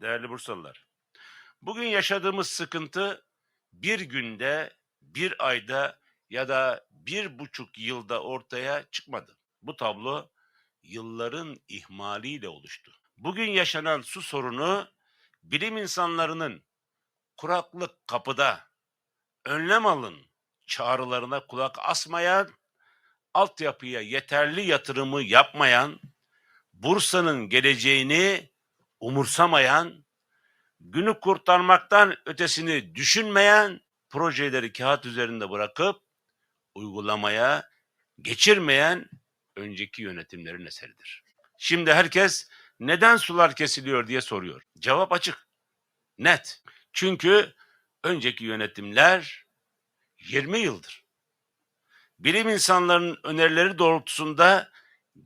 değerli Bursalılar. Bugün yaşadığımız sıkıntı bir günde, bir ayda ya da bir buçuk yılda ortaya çıkmadı. Bu tablo yılların ihmaliyle oluştu. Bugün yaşanan su sorunu bilim insanlarının kuraklık kapıda, önlem alın çağrılarına kulak asmayan, altyapıya yeterli yatırımı yapmayan, Bursa'nın geleceğini umursamayan, günü kurtarmaktan ötesini düşünmeyen, projeleri kağıt üzerinde bırakıp uygulamaya geçirmeyen önceki yönetimlerin eseridir. Şimdi herkes neden sular kesiliyor diye soruyor. Cevap açık, net. Çünkü önceki yönetimler 20 yıldır bilim insanlarının önerileri doğrultusunda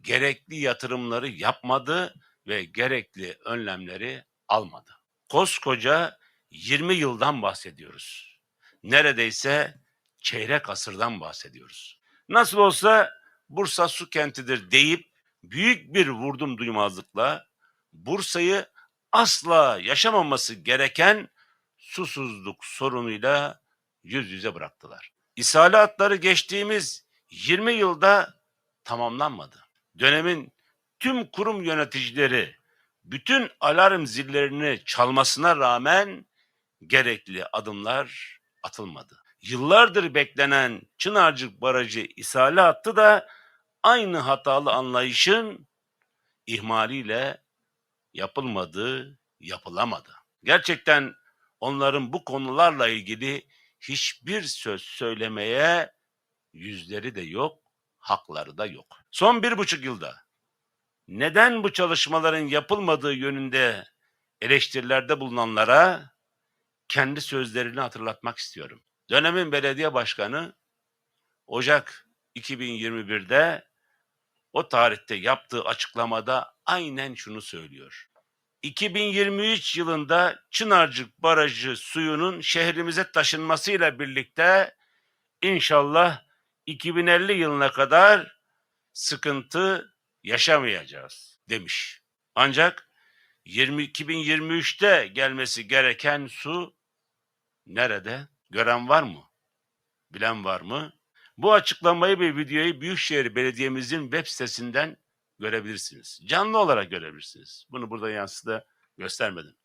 gerekli yatırımları yapmadı ve gerekli önlemleri almadı. Koskoca 20 yıldan bahsediyoruz. Neredeyse çeyrek asırdan bahsediyoruz. Nasıl olsa Bursa su kentidir deyip büyük bir vurdum duymazlıkla Bursa'yı asla yaşamaması gereken susuzluk sorunuyla yüz yüze bıraktılar. İshali hatları geçtiğimiz 20 yılda tamamlanmadı. Dönemin tüm kurum yöneticileri bütün alarm zillerini çalmasına rağmen gerekli adımlar atılmadı. Yıllardır beklenen Çınarcık Barajı ishali hattı da aynı hatalı anlayışın ihmaliyle yapılmadı, yapılamadı. Gerçekten onların bu konularla ilgili hiçbir söz söylemeye yüzleri de yok, hakları da yok. Son bir buçuk yılda neden bu çalışmaların yapılmadığı yönünde eleştirilerde bulunanlara kendi sözlerini hatırlatmak istiyorum. Dönemin belediye başkanı Ocak 2021'de o tarihte yaptığı açıklamada aynen şunu söylüyor. 2023 yılında Çınarcık Barajı suyunun şehrimize taşınmasıyla birlikte inşallah 2050 yılına kadar sıkıntı yaşamayacağız demiş. Ancak 20 2023'te gelmesi gereken su nerede? Gören var mı? Bilen var mı? Bu açıklamayı ve videoyu Büyükşehir Belediye'mizin web sitesinden görebilirsiniz. Canlı olarak görebilirsiniz. Bunu burada yansıda göstermedim.